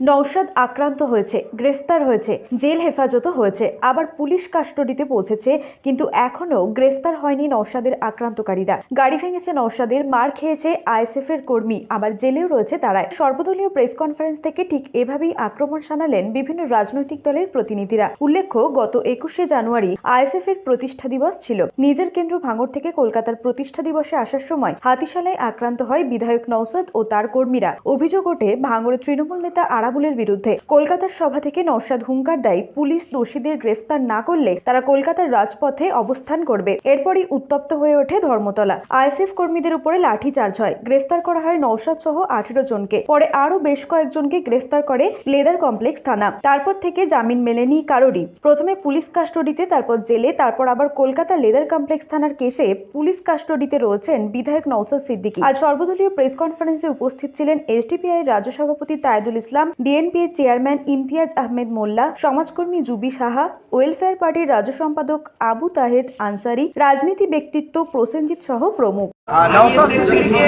নৌশাদ আক্রান্ত হয়েছে, গ্রেফতার হয়েছে, জেল হেফাজতও হয়েছে। আবার পুলিশ কাস্টডিতে পৌঁছেছে, কিন্তু এখনও গ্রেফতার হয়নি নৌশাদের আক্রান্তকারীরা। গাড়ি ভেঙেছে নৌশাদের মার খেয়েছে আইএসএফ এর কর্মী, আবার জেলেও রয়েছে তারাই সর্বদলীয় প্রেস কনফারেন্স থেকে ঠিক এভাবেই আক্রমণ শানালেন বিভিন্ন রাজনৈতিক দলের প্রতিনিধিরা। উল্লেখ্য, গত একুশে জানুয়ারি আইএসএফ এর প্রতিষ্ঠা দিবস ছিল। নিজের কেন্দ্র ভাঙড় থেকে কলকাতার প্রতিষ্ঠা দিবসে আসার সময় হাতিশালায় আক্রান্ত হয় বিধায়ক নৌসাদ ও তার কর্মীরা। অভিযোগ ওঠে ভাঙড়ের তৃণমূল নেতা আরাবুলের বিরুদ্ধে। কলকাতার সভা থেকে নৌসাদ হুঙ্কার দেয়, পুলিশ দোষীদের গ্রেফতার না করলে তারা কলকাতার রাজপথে অবস্থান করবে। এরপরই উত্তপ্ত হয়ে ওঠে ধর্মতলা। আইএসএফ কর্মীদের উপরে লাঠি চার্জ হয়। গ্রেফতার করা হয় নৌসাদ সহ আঠেরো জনকে। পরে আরও বেশ কয়েকজনকে গ্রেফতার করে লেদার কমপ্লেক্স থানা। তারপর থেকে জামিন মেলেনি কারোরই। প্রথমে পুলিশ কাস্টডিতে, তারপর জেলে, তারপর আবার কলকাতা লেদার কমপ্লেক্স থানার কেসে পুলিশ কাস্টডিতে রয়েছেন বিধায়ক নৌসাদ সিদ্দিকী। আজ সর্বদলীয় প্রেস কনফারেন্সে উপস্থিত ছিলেন এসডিপিআই রাজ্য সভাপতি তায়েদুল ইসলাম ডিএনপি এর চেয়ারম্যান ইমতিয়াজ আহমেদ মোল্লা সমাজকর্মী জুবি সাহা ওয়েলফেয়ার পার্টির রাজ্য সম্পাদক আবু তাহেদ আনসারি রাজনীতি ব্যক্তিত্ব প্রসেনজিৎ সহ প্রমুখ। আর সিদ্দিকীকে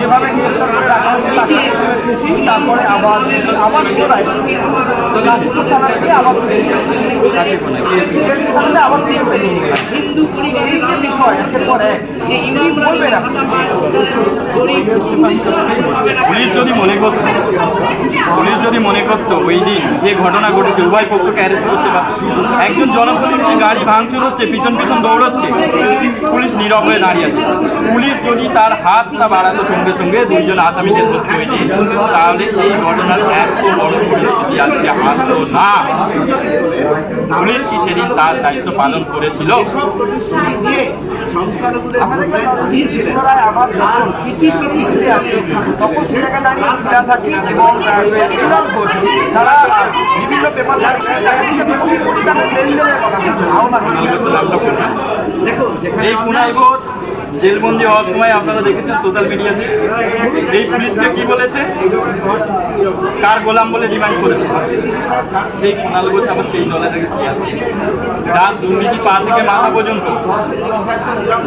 যেভাবে গ্রেফতার রাখা হয়েছে তাকে তারপরে আবার আবার পুনরায় কাশীপুর থানা থেকে আবার কাশীপুর আবার পিসিতে নিয়ে গেলেন এই যে বিষয় একের পর এক। বলবেন আপনি? পুলিশ যদি মনে করত পুলিশ যদি মনে করত ওই দিন যে ঘটনা ঘটেছে, উভয় পক্ষকে অ্যারেস্ট করতে পারত। একজন জনপ্রতিনিধি গাড়ি ভাঙচুর হচ্ছে, পিছন পিছন দৌড়চ্ছে, পুলিশ নীরব হয়ে দাঁড়িয়ে আছে। পুলিশ যদি তার হাতটা বাড়াতো সঙ্গে সঙ্গে দুইজন আসামিকে ধরতে হয়েছে তাহলে এই ঘটনার এত বড় পরিস্থিতি আজকে আসতো না। পুলিশ কি সেদিন তার দায়িত্ব পালন করেছিল। পুনরায় আবার যখন প্রতিশ্রুতি আছে? তখন সে জায়গায় দাঁড়িয়ে থাকে, এবং করছে তারা বিভিন্ন পেপার কোটি টাকার কথা বলছেন এই পুনাই ঘোষ জেলবন্দি হওয়ার সময় আপনারা দেখেছেন সোশ্যাল মিডিয়াতে। এই পুলিশকে কি বলেছে? কার গোলাম বলে ডিমান্ড করেছে? সেই কুণাল ঘোষ আবার সেই দলে থেকে যার দুর্নীতি পা থেকে মাথা পর্যন্ত,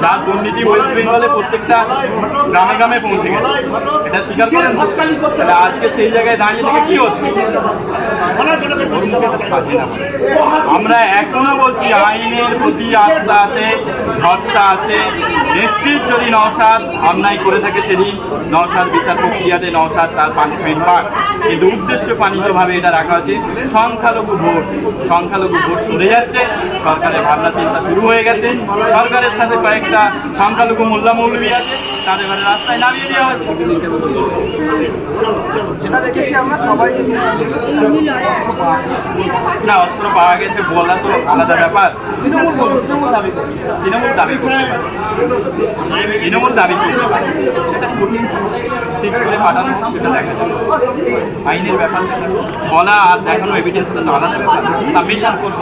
যার দুর্নীতি ওয়েস্ট বেঙ্গলে প্রত্যেকটা গ্রামে গ্রামে পৌঁছে গেছে। এটা স্বীকার করেন আজকে সেই জায়গায় দাঁড়িয়ে থেকে কি হচ্ছে? আমরা এখনও বলছি, আইনের প্রতি আস্থা আছে, ভরসা আছে। নিশ্চিত যদি নওশাদ অন্যায় করে থাকে সেদিন নওশাদ বিচার প্রক্রিয়াতে নওশাদ তার পানিশমেন্ট পাক। কিন্তু উদ্দেশ্য পানিতভাবে এটা রাখা হয়েছে সংখ্যালঘু ভোট। সংখ্যালঘু ভোট সরে যাচ্ছে সরকারের ভাবনা চিন্তা শুরু হয়ে গেছে। সরকারের সাথে কয়েকটা সংখ্যালঘু মোল্লা মৌলবী আছে তাদের এবারে রাস্তায় নামিয়ে দেওয়া হয়েছে। না অস্ত্র পাওয়া গেছে বলা তো আলাদা ব্যাপার। তৃণমূল দাবি করছে। তৃণমূল দাবি পারে তৃণমূল দাবি আইনের ব্যাপার বলা আর দেখানো এভিডেন্স আলাদা সাবমিশন করব